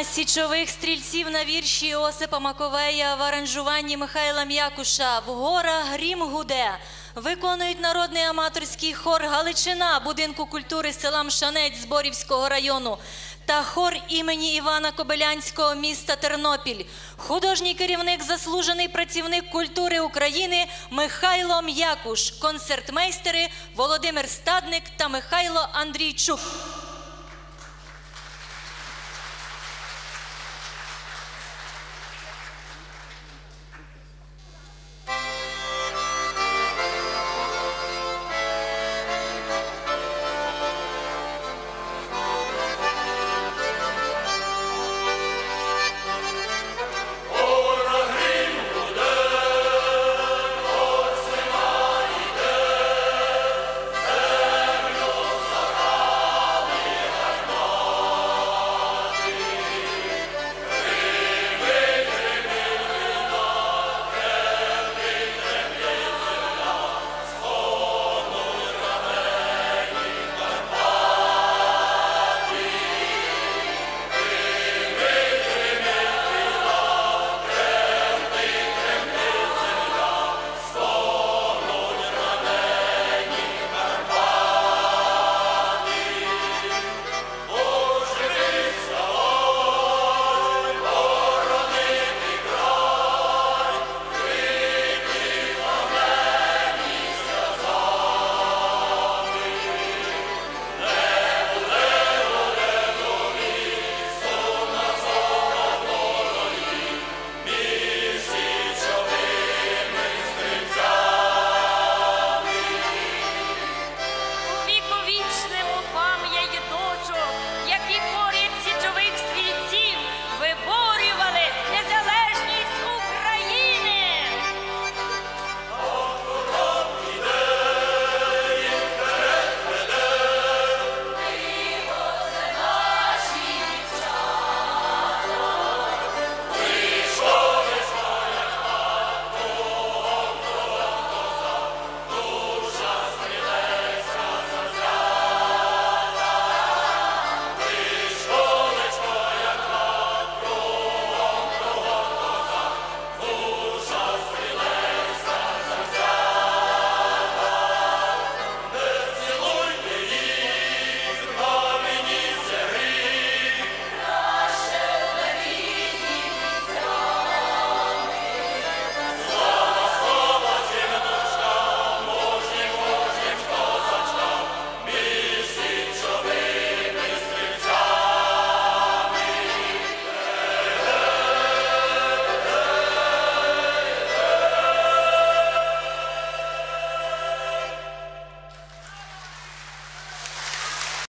Січових стрільців на вірші Осипа Маковея в аранжуванні Михайла М'якуша в горах грім гуде. Виконують народний аматорський хор Галичина будинку культури села Мшанець Зборівського району та хор імені Івана Кобилянського міста Тернопіль. Художній керівник, заслужений працівник культури України Михайло М'якуш, концертмейстери Володимир Стадник та Михайло Андрійчук.